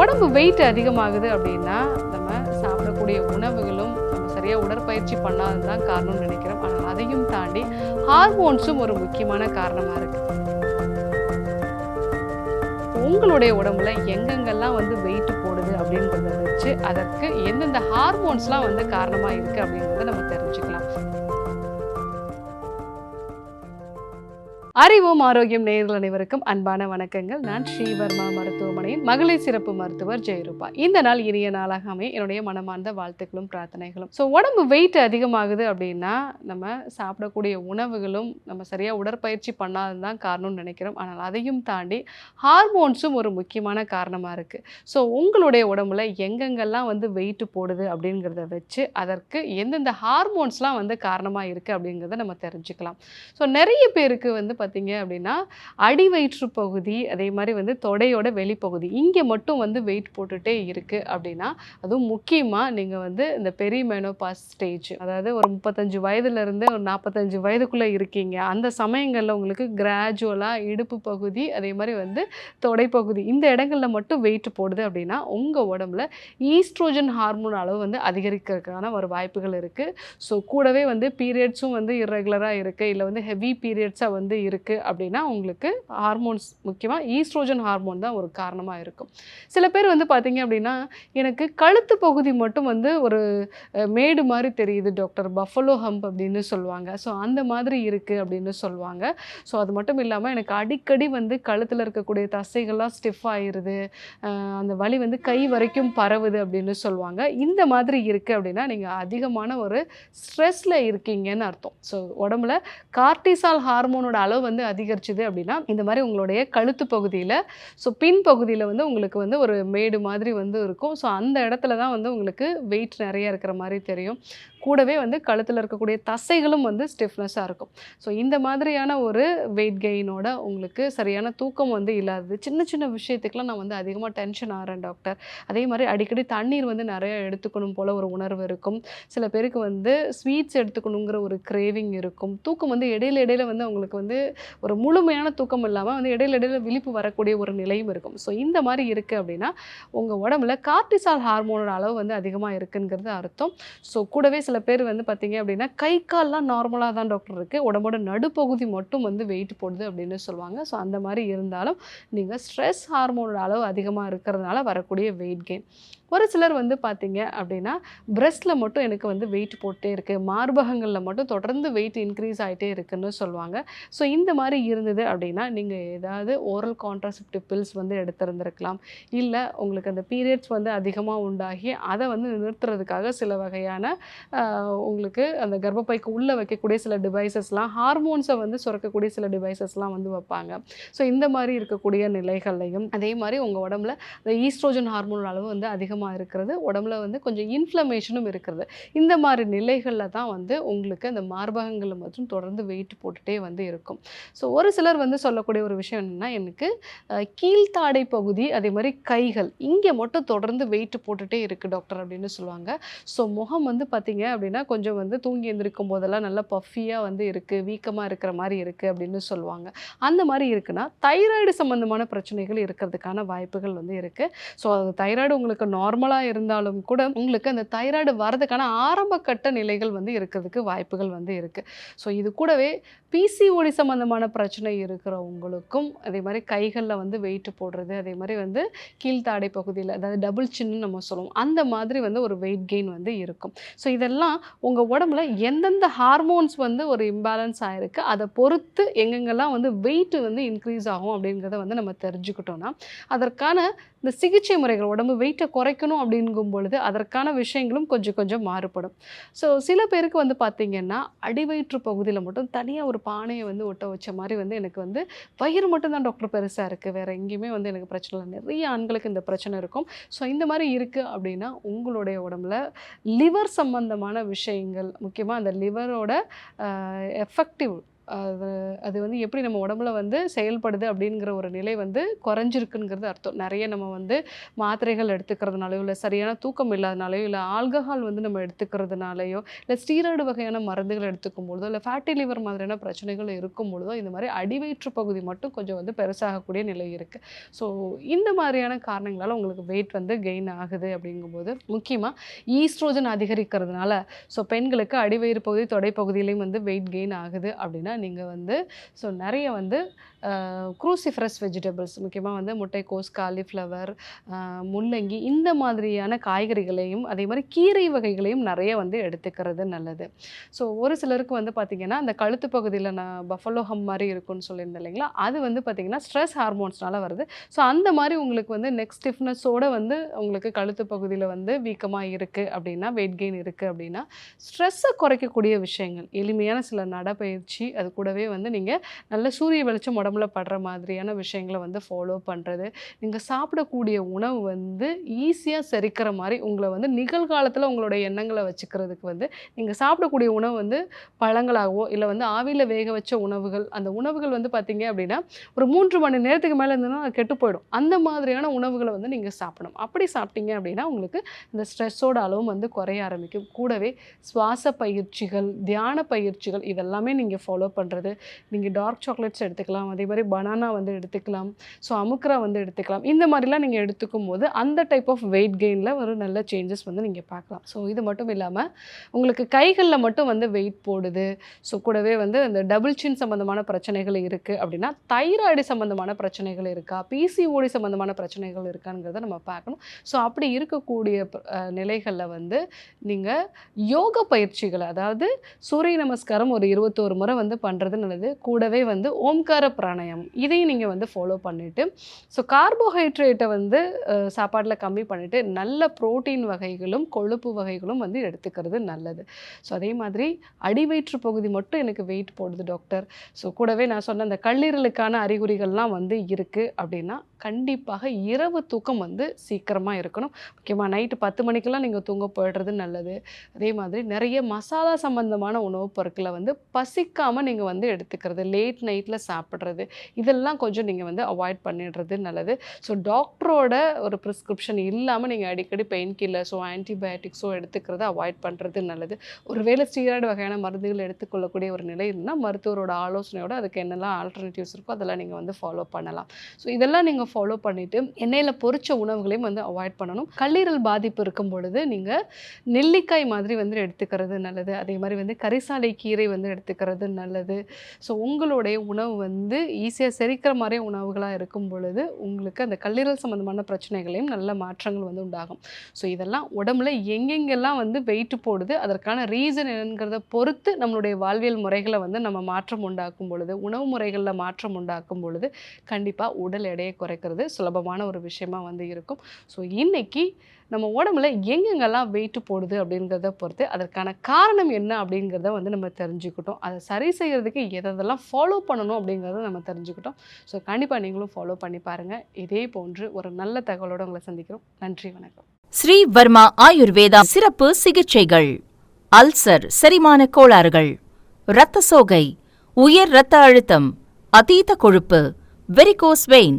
உடம்பு வெயிட் அதிகமாகுது அப்படின்னா நம்ம சாப்பிடக்கூடிய உணவுகளும் நம்ம சரியாக உடற்பயிற்சி பண்ணாதது தான் காரணம்னு நினைக்கிறோம். ஆனால் அதையும் தாண்டி ஹார்மோன்ஸும் ஒரு முக்கியமான காரணமாக இருக்குது உங்களுடைய உடம்புல எங்கெங்கெல்லாம் வந்து வெயிட் போடுது அப்படின்றத வச்சு அதற்கு எந்தெந்த ஹார்மோன்ஸ்லாம் வந்து காரணமாக இருக்குது அப்படிங்கிறத நம்ம தெரியும் அறிவும் ஆரோக்கியம் நேயர்கள் அனைவருக்கும் அன்பான வணக்கங்கள். நான் ஸ்ரீவர்மா மருத்துவமனையின் மகளிர் சிறப்பு மருத்துவர் ஜெயரூபா. இந்த நாள் இனிய நாளாக அமைய என்னுடைய மனமார்ந்த வாழ்த்துக்களும் பிரார்த்தனைகளும். ஸோ உடம்பு வெயிட் அதிகமாகுது அப்படின்னா நம்ம சாப்பிடக்கூடிய உணவுகளும் நம்ம சரியாக உடற்பயிற்சி பண்ணாதது தான் காரணம்னு நினைக்கிறோம். ஆனால் அதையும் தாண்டி ஹார்மோன்ஸும் ஒரு முக்கியமான காரணமாக இருக்குது ஸோ உங்களுடைய உடம்புல எங்கெங்கெல்லாம் வந்து வெயிட் போடுது அப்படிங்கிறத வச்சு அதற்கு எந்தெந்த ஹார்மோன்ஸ்லாம் வந்து காரணமாக இருக்குது அப்படிங்கிறத நம்ம தெரிஞ்சுக்கலாம். ஸோ நிறைய பேருக்கு வந்து பார்த்தீங்க அப்படின்னா அடி வயிற்று பகுதி அதே மாதிரி வந்து தொடையோட வெளிப்பகுதி இங்கே மட்டும் வந்து வெயிட் போட்டுட்டே இருக்குது அப்படின்னா அதுவும் முக்கியமாக நீங்கள் வந்து இந்த பெரிய மெனோபாஸ் ஸ்டேஜ் அதாவது ஒரு முப்பத்தஞ்சு வயதுலேருந்து ஒரு நாற்பத்தஞ்சு வயதுக்குள்ளே இருக்கீங்க. அந்த சமயங்களில் உங்களுக்கு கிராஜுவலாக இடுப்பு பகுதி அதே மாதிரி வந்து தொடைப்பகுதி இந்த இடங்களில் மட்டும் வெயிட் போடுது அப்படின்னா உங்கள் உடம்புல ஈஸ்ட்ரோஜன் ஹார்மோன் அளவு வந்து அதிகரிக்கிறதுக்கான ஒரு வாய்ப்புகள் இருக்குது ஸோ கூடவே வந்து பீரியட்ஸும் வந்து இர்ரெகுலராக இருக்குது இல்லை வந்து ஹெவி பீரியட்ஸாக வந்து இருக்குது அப்படின்னா உங்களுக்கு ஹார்மோன்ஸ் முக்கியமாக ஈஸ்ட்ரோஜன் ஹார்மோன் தான் ஒரு காரணமாக இருக்கும். சில பேர் வந்து பார்த்தீங்க அப்படின்னா எனக்கு கழுத்து பகுதி மட்டும் வந்து ஒரு மேடு மாதிரி தெரியுது டாக்டர் பஃபலோ ஹம்ப் அப்படின்னு சொல்லுவாங்க. ஸோ அந்த மாதிரி இருக்குது அப்படின்னு சொல்லுவாங்க. ஸோ அது மட்டும் இல்லாமல் எனக்கு அடிக்கடி வந்து கழுத்தில் இருக்கக்கூடிய தசைகள்லாம் ஸ்டிஃப் ஆயிடுது அந்த வலி வந்து கை வரைக்கும் பரவுது அப்படின்னு சொல்லுவாங்க. இந்த மாதிரி இருக்குது அப்படின்னா நீங்கள் அதிகமான ஒரு ஸ்ட்ரெஸ்ஸில் இருக்கீங்கன்னு அர்த்தம். ஸோ உடம்புல கார்டிசால் ஹார்மோனோட அளவு வந்து அதிகரிச்சுது அப்படின்னா இந்த மாதிரி உங்களுடைய கழுத்து பகுதியில் ஸோ பின் பகுதியில் வந்து உங்களுக்கு வந்து ஒரு மேடு மாதிரி வந்து இருக்கும். ஸோ அந்த இடத்துல தான் வந்து உங்களுக்கு வெயிட் நிறைய இருக்கிற மாதிரி தெரியும். கூடவே வந்து கழுத்தில் இருக்கக்கூடிய தசைகளும் வந்து ஸ்டிஃப்னஸாக இருக்கும். ஸோ இந்த மாதிரியான ஒரு வெயிட் கெயினோட உங்களுக்கு சரியான தூக்கம் வந்து இல்லாதது. சின்ன சின்ன விஷயத்துக்கெலாம் நான் வந்து அதிகமாக டென்ஷன் ஆகிறேன் டாக்டர் அதே மாதிரி அடிக்கடி தண்ணீர் வந்து நிறைய எடுத்துக்கணும் போல் ஒரு உணர்வு இருக்கும். சில பேருக்கு வந்து ஸ்வீட்ஸ் எடுத்துக்கணுங்கிற ஒரு கிரேவிங் இருக்கும். தூக்கம் வந்து இடையில இடையில வந்து அவங்களுக்கு வந்து ஒரு முழுமையான தூக்கம் இல்லாமல் வந்து இடையில இடையில விழிப்பு வரக்கூடிய ஒரு நிலையும் இருக்கும். ஸோ இந்த மாதிரி இருக்குது அப்படின்னா உங்கள் உடம்புல கார்டிசால் ஹார்மோனோட அளவு வந்து அதிகமாக இருக்குங்கிறது அர்த்தம். ஸோ கூடவே சில பேர் வந்து பார்த்தீங்க அப்படின்னா கை கால்லாம் நார்மலாக தான் டாக்டர் இருக்குது உடம்போட நடுப்பகுதி மட்டும் வந்து வெயிட் போடுது அப்படின்னு சொல்லுவாங்க. ஸோ அந்த மாதிரி இருந்தாலும் நீங்கள் ஸ்ட்ரெஸ் ஹார்மோனோட அளவு அதிகமாக இருக்கிறதுனால வரக்கூடிய வெயிட் கெயின் ஒரு சிலர் வந்து பார்த்தீங்க அப்படின்னா பிரெஸ்ட்டில் மட்டும் எனக்கு வந்து வெயிட் போட்டே இருக்குது மார்பகங்களில் மட்டும் தொடர்ந்து வெயிட் இன்க்ரீஸ் ஆகிட்டே இருக்குன்னு சொல்லுவாங்க. ஸோ இந்த மாதிரி இருந்தது அப்படின்னா நீங்கள் ஏதாவது ஓரல் கான்ட்ராசெப்டிவ் பில்ஸ் வந்து எடுத்திருந்திருக்கலாம். இல்லை உங்களுக்கு அந்த பீரியட்ஸ் வந்து அதிகமாக உண்டாகி அதை வந்து நிறுத்துறதுக்காக சில வகையான உங்களுக்கு அந்த கர்ப்பப்பைக்கு உள்ளே வைக்கக்கூடிய சில டிவைசஸ்லாம் ஹார்மோன்ஸை வந்து சுரக்கக்கூடிய சில டிவைசஸ்லாம் வந்து வைப்பாங்க. ஸோ இந்த மாதிரி இருக்கக்கூடிய நிலைகள்லையும் அதே மாதிரி உங்கள் உடம்புல இந்த ஈஸ்ட்ரோஜன் ஹார்மோன் அளவு வந்து அதிகமாக இருக்கிறது உடம்புல வந்து கொஞ்சம் இன்ஃப்ளமேஷனும் இருக்கிறது. இந்த மாதிரி நிலைகளில் தான் வந்து உங்களுக்கு அந்த மார்பகங்களை மட்டும் தொடர்ந்து வெயிட் போட்டுகிட்டே வந்து இருக்கும். ஸோ ஒரு சிலர் வந்து சொல்லக்கூடிய ஒரு விஷயம் என்னென்னா எனக்கு கீழ்த்தாடை பகுதி அதே மாதிரி கைகள் இங்கே மட்டும் தொடர்ந்து வெயிட் போட்டுகிட்டே இருக்குது டாக்டர் அப்படின்னு சொல்லுவாங்க. ஸோ முகம் வந்து பார்த்தீங்க அப்படின்னா கொஞ்சம் வந்து தூங்கி எழுந்திருக்கும் போதெல்லாம் நல்லா பஃபியாக வந்து இருக்குது வீக்கமாக இருக்கிற மாதிரி இருக்குது அப்படின்னு சொல்லுவாங்க. அந்த மாதிரி இருக்குன்னா தைராய்டு சம்மந்தமான பிரச்சனைகள் இருக்கிறதுக்கான வாய்ப்புகள் வந்து இருக்குது ஸோ அது தைராய்டு உங்களுக்கு நார்மல் நார்மலாக இருந்தாலும் கூட உங்களுக்கு அந்த தைராய்டு வரதுக்கான ஆரம்ப கட்ட நிலைகள் வந்து இருக்கிறதுக்கு வாய்ப்புகள் வந்து இருக்குது ஸோ இது கூடவே பிசிஓடி சம்மந்தமான பிரச்சனை இருக்கிறவங்களுக்கும் அதே மாதிரி கைகளில் வந்து வெயிட் போடுறது அதே மாதிரி வந்து கீழ்த்தாடை பகுதியில் அதாவது டபுள் சின்னு நம்ம சொல்லுவோம். அந்த மாதிரி வந்து ஒரு வெயிட் கெயின் வந்து இருக்கும். ஸோ இதெல்லாம் உங்கள் உடம்புல எந்தெந்த ஹார்மோன்ஸ் வந்து ஒரு இம்பேலன்ஸ் ஆகிருக்கு அதை பொறுத்து எங்கெங்கெல்லாம் வந்து வெயிட் வந்து இன்க்ரீஸ் ஆகும் அப்படிங்கிறத வந்து நம்ம தெரிஞ்சுக்கிட்டோம்னா அதற்கான இந்த சிகிச்சை முறைகள் உடம்பு வெயிட்டை குறைக்கணும் அப்படிங்கும் பொழுது அதற்கான விஷயங்களும் கொஞ்சம் கொஞ்சம் மாறுபடும். ஸோ சில பேருக்கு வந்து பார்த்திங்கன்னா அடிவயிற்று பகுதியில் மட்டும் தனியாக ஒரு பானையை வந்து ஒட்ட வச்ச மாதிரி வந்து எனக்கு வந்து வயிறு மட்டும் தான் டாக்டர் பெருசாக இருக்குது வேறு எங்கேயுமே வந்து எனக்கு பிரச்சனை இல்லை. நிறைய ஆண்களுக்கு இந்த பிரச்சனை இருக்கும். ஸோ இந்த மாதிரி இருக்குது அப்படின்னா உங்களுடைய உடம்புல லிவர் சம்பந்தமான விஷயங்கள் முக்கியமாக அந்த லிவரோட எஃபெக்டிவ் அது அது வந்து எப்படி நம்ம உடம்புல வந்து செயல்படுது அப்படிங்கிற ஒரு நிலை வந்து குறைஞ்சிருக்குங்கிறது அர்த்தம். நிறைய நம்ம வந்து மாத்திரைகள் எடுத்துக்கிறதுனாலையோ இல்லை சரியான தூக்கம் இல்லாதனாலையோ இல்லை ஆல்கஹால் வந்து நம்ம எடுத்துக்கிறதுனாலையோ இல்லை ஸ்டீராய்டு வகையான மருந்துகள் எடுத்துக்கும் பொழுதோ இல்லை ஃபேட்டி லிவர் மாதிரியான பிரச்சனைகள் இருக்கும் பொழுதோ இந்த மாதிரி அடிவயிற்று பகுதி மட்டும் கொஞ்சம் வந்து பெருசாகக்கூடிய நிலை இருக்குது ஸோ இந்த மாதிரியான காரணங்களால் உங்களுக்கு வெயிட் வந்து கெயின் ஆகுது அப்படிங்கும்போது முக்கியமாக ஈஸ்ட்ரோஜன் அதிகரிக்கிறதுனால ஸோ பெண்களுக்கு அடிவயிறு பகுதி தொடைப்பகுதியிலையும் வந்து வெயிட் கெயின் ஆகுது அப்படின்னா நீங்கள் வந்து ஸோ நிறைய வந்து க்ரூசிஃபரஸ் வெஜிடபிள்ஸ் முக்கியமாக வந்து முட்டைக்கோஸ் காலிஃப்ளவர் முள்ளங்கி இந்த மாதிரியான காய்கறிகளையும் அதே மாதிரி கீரை வகைகளையும் நிறைய வந்து எடுத்துக்கிறது நல்லது. ஸோ ஒரு சிலருக்கு வந்து பார்த்திங்கன்னா அந்த கழுத்து பகுதியில் நான் பஃபலோ ஹம் மாதிரி இருக்கும்னு சொல்லியிருந்தேன் இல்லைங்களா? அது வந்து பார்த்திங்கன்னா ஸ்ட்ரெஸ் ஹார்மோன்ஸ்னால வருது. ஸோ அந்த மாதிரி உங்களுக்கு வந்து நெக் ஸ்டிஃப்னஸோடு வந்து உங்களுக்கு கழுத்து பகுதியில் வந்து வீக்கமாக இருக்குது அப்படின்னா வெயிட் கெயின் இருக்குது அப்படின்னா ஸ்ட்ரெஸ்ஸை குறைக்கக்கூடிய விஷயங்கள் எளிமையான சில நடைப்பயிற்சி அது கூடவே வந்து நீங்கள் நல்ல சூரிய வெளிச்சம் உடம்புல படுற மாதிரியான விஷயங்களை வந்து ஃபாலோ பண்ணுறது நீங்கள் சாப்பிடக்கூடிய உணவு வந்து ஈஸியாக செரிக்கிற மாதிரி உங்களை வந்து நிகழ்காலத்தில் உங்களோட எண்ணங்களை வச்சுக்கிறதுக்கு வந்து நீங்கள் சாப்பிடக்கூடிய உணவு வந்து பழங்களாகவோ இல்லை வந்து ஆவியில் வேக வச்ச உணவுகள் அந்த உணவுகள் வந்து பார்த்தீங்க அப்படின்னா ஒரு மூன்று மணி நேரத்துக்கு மேலே இருந்ததுன்னா அது கெட்டு போயிடும். அந்த மாதிரியான உணவுகளை வந்து நீங்கள் சாப்பிடணும். அப்படி சாப்பிட்டீங்க அப்படின்னா உங்களுக்கு இந்த ஸ்ட்ரெஸ்ஸோட அளவும் வந்து குறைய ஆரம்பிக்கும். கூடவே சுவாச பயிற்சிகள் தியான பயிற்சிகள் இதெல்லாமே நீங்கள் ஃபாலோ பண்ணுறது நீங்கள் டார்க் சாக்லேட்ஸ் எடுத்துக்கலாம் அதே மாதிரி பனானா வந்து எடுத்துக்கலாம் ஸோ அமுக்ரா வந்து எடுத்துக்கலாம். இந்த மாதிரிலாம் நீங்கள் எடுத்துக்கும் போது அந்த டைப் ஆஃப் வெயிட் கெயினில் ஒரு நல்ல சேஞ்சஸ் வந்து நீங்கள் பார்க்கலாம். ஸோ இது மட்டும் இல்லாமல் உங்களுக்கு கைகளில் மட்டும் வந்து வெயிட் போடுது. ஸோ கூடவே வந்து அந்த டபுள் சின் சம்மந்தமான பிரச்சனைகள் இருக்குது அப்படின்னா தைராய்டு சம்மந்தமான பிரச்சனைகள் இருக்கா பிசிஓடி சம்மந்தமான பிரச்சனைகள் இருக்காங்கிறத நம்ம பார்க்கணும். ஸோ அப்படி இருக்கக்கூடிய நிலைகளில் வந்து நீங்கள் யோக பயிற்சிகளை அதாவது சூரிய நமஸ்காரம் ஒரு இருபத்தோரு முறை வந்து பண்ணுறது நல்லது. கூடவே வந்து ஓம்கார பிராணாயம் இதையும் நீங்கள் வந்து ஃபாலோ பண்ணிவிட்டு ஸோ கார்போஹைட்ரேட்டை வந்து சாப்பாட்டில் கம்மி பண்ணிவிட்டு நல்ல புரோட்டீன் வகைகளும் கொழுப்பு வகைகளும் வந்து எடுத்துக்கிறது நல்லது. ஸோ அதே மாதிரி அடிவயிற்று பகுதி மட்டும் எனக்கு வெயிட் போடுது டாக்டர் ஸோ கூடவே நான் சொன்ன அந்த கல்லீரலுக்கான அறிகுறிகள்லாம் வந்து இருக்குது அப்படின்னா கண்டிப்பாக இரவு தூக்கம் வந்து சீக்கிரமாக இருக்கணும். முக்கியமாக நைட்டு பத்து மணிக்கெல்லாம் நீங்கள் தூங்க போயிடுறது நல்லது. அதே மாதிரி நிறைய மசாலா சம்மந்தமான உணவுப் பொருட்களை வந்து பசிக்காமல் நீங்கள் வந்து எடுத்துக்கிறது லேட் நைட்டில் சாப்பிட்றது இதெல்லாம் கொஞ்சம் நீங்கள் வந்து அவாய்ட் பண்ணிடுறது நல்லது. ஸோ டாக்டரோட ஒரு ப்ரிஸ்கிரிப்ஷன் இல்லாமல் நீங்கள் அடிக்கடி பெயின் கில்லர்ஸோ ஆன்டிபயோட்டிக்ஸோ எடுத்துக்கிறத அவாய்ட் பண்ணுறது நல்லது. ஒருவேளை ஸ்டீராய்டு வகையான மருந்துகள் எடுத்துக்கொள்ளக்கூடிய ஒரு நிலை இருந்தால் மருத்துவரோட ஆலோசனையோட அதுக்கு என்னெல்லாம் ஆல்டர்னேட்டிவ்ஸ் இருக்கோ அதெல்லாம் நீங்கள் வந்து ஃபாலோ பண்ணலாம். ஸோ இதெல்லாம் நீங்கள் ஃபாலோ பண்ணிவிட்டு எண்ணெயில் பொறிச்ச உணவுகளையும் வந்து அவாய்ட் பண்ணணும். கல்லீரல் பாதிப்பு இருக்கும் பொழுது நீங்கள் நெல்லிக்காய் மாதிரி வந்து எடுத்துக்கிறது நல்லது. அதே மாதிரி வந்து கரிசாலை கீரை வந்து எடுத்துக்கிறது நல்லது. ஸோ உங்களுடைய உணவு வந்து ஈஸியாக செரிக்கிற மாதிரியே உணவுகளாக இருக்கும் பொழுது உங்களுக்கு அந்த கல்லீரல் சம்மந்தமான பிரச்சனைகளையும் நல்ல மாற்றங்கள் வந்து உண்டாகும். ஸோ இதெல்லாம் உடம்புல எங்கெங்கெல்லாம் வந்து வெயிட் போடுது அதற்கான ரீசன் என்னங்கிறத பொறுத்து நம்மளுடைய வாழ்வியல் முறைகளை வந்து நம்ம மாற்றம் உண்டாக்கும் பொழுது உணவு முறைகளில் மாற்றம் உண்டாக்கும் பொழுது கண்டிப்பாக உடல் எடையை குறைக்கிறது சுலபமான ஒரு விஷயமா வந்து இருக்கும். ஸோ இன்னைக்கு நம்ம உடம்புல எங்கெங்கெல்லாம் வெயிட்டு போடுது அப்படிங்கிறத பொறுத்து அதற்கான காரணம் என்ன அப்படிங்கிறத வந்து நம்ம தெரிஞ்சுக்கிட்டோம். அதை சரி செய்கிறதுக்கு எதெல்லாம் ஃபாலோ பண்ணணும் அப்படிங்கிறத நம்ம தெரிஞ்சுக்கிட்டோம். ஸோ கண்டிப்பாக நீங்களும் ஃபாலோ பண்ணி பாருங்கள் இதே போன்று ஒரு நல்ல தகவலோடு உங்களை சந்திக்கிறோம். நன்றி வணக்கம். ஸ்ரீ வர்மா ஆயுர்வேதா சிறப்பு சிகிச்சைகள். அல்சர் செரிமான கோளாறுகள். இரத்த சோகை உயர் இரத்த அழுத்தம் அதீத கொழுப்பு வெரிகோஸ் வெயின்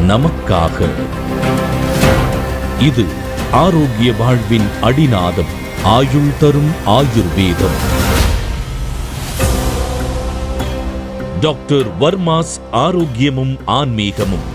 நமக்காக. இது ஆரோக்கிய வாழ்வின் அடிநாதம் ஆயுள் தரும் ஆயுர்வேதம். டாக்டர் வர்மாஸ் ஆரோக்கியமும் ஆன்மீகமும்.